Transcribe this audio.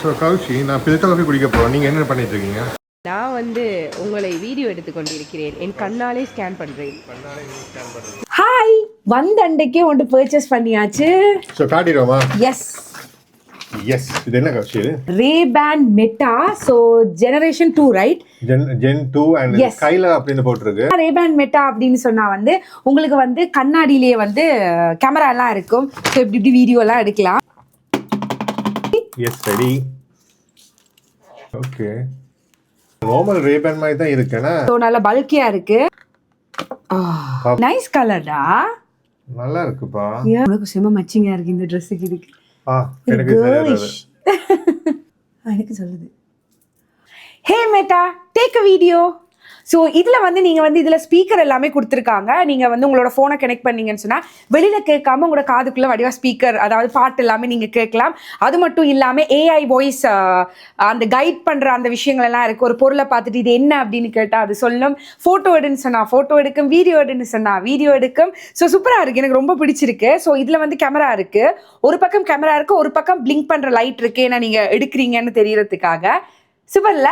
So Koushi நான் coffee குடிக்க போகிறோம் நீங்கள் என்ன பண்ணிட்டு இருக்கீங்க? நான் வந்து உங்களை வீடியோ எடுத்து கொண்டிருக்கிறேன் என் கண்ணாலே ஸ்கேன் பண்றேன். ஹாய் வந்த அன்றைக்கே ஒன்று பர்ச்சேஸ் பண்ணியாச்சு. ஸோ காட்டிடுவோமா? எஸ் எஸ் இது என்ன கௌஷி இது? Ray Ban Meta so generation two right gen gen two and Yes. கையில் அப்படின்னு போட்டிருக்கு. ரேபேன் மெட்டா அப்படின்னு சொன்னா வந்து உங்களுக்கு வந்து கண்ணாடியிலேயே வந்து கேமரா எல்லாம் இருக்கும். ஸோ இப்படி இப்படி வீடியோ எல்லாம் எடுக்கலாம். Yes ready okay normal Ray Ban மாதிரி தான் இருக்குன்னா ஸோ நல்ல பல்கியா இருக்கு. நைஸ் கலர்டா நல்லா இருக்குப்பா. உனக்கு செம மச்சிங்கா இருக்கு இந்த ட்ரெஸ்ஸுக்கு இதுக்கு. ஆ எனக்கு. எனக்கு சொல்லுது. Hey Meta take a video so இதில் வந்து நீங்கள் வந்து இதில் ஸ்பீக்கர் எல்லாமே கொடுத்துருக்காங்க. நீங்கள் வந்து உங்களோட ஃபோனை கனெக்ட் பண்ணீங்கன்னு சொன்னால் வெளியில் கேட்காம உங்களோட காதுக்குள்ளே வடிவாக ஸ்பீக்கர் அதாவது பாட்டு எல்லாமே நீங்கள் கேட்கலாம். அது மட்டும் இல்லாமல் ஏஐ வாய்ஸ் அந்த கைட் பண்ணுற அந்த விஷயங்கள் எல்லாம் இருக்குது ஒரு பொருளை பார்த்துட்டு இது என்ன அப்படின்னு கேட்டால் அது சொல்லும் ஃபோட்டோ எடுன்னு சொன்னால் ஃபோட்டோ எடுக்கும் வீடியோ எடுன்னு சொன்னால் வீடியோ எடுக்கும். ஸோ சூப்பராக இருக்குது எனக்கு ரொம்ப பிடிச்சிருக்கு. ஸோ இதில் வந்து கேமரா இருக்குது ஒரு பக்கம் கேமரா இருக்குது ஒரு பக்கம் பிளிங்க் பண்ணுற லைட் இருக்கு. ஏன்னா நீங்கள் எடுக்கிறீங்கன்னு தெரியறதுக்காக. சூப்பர்ல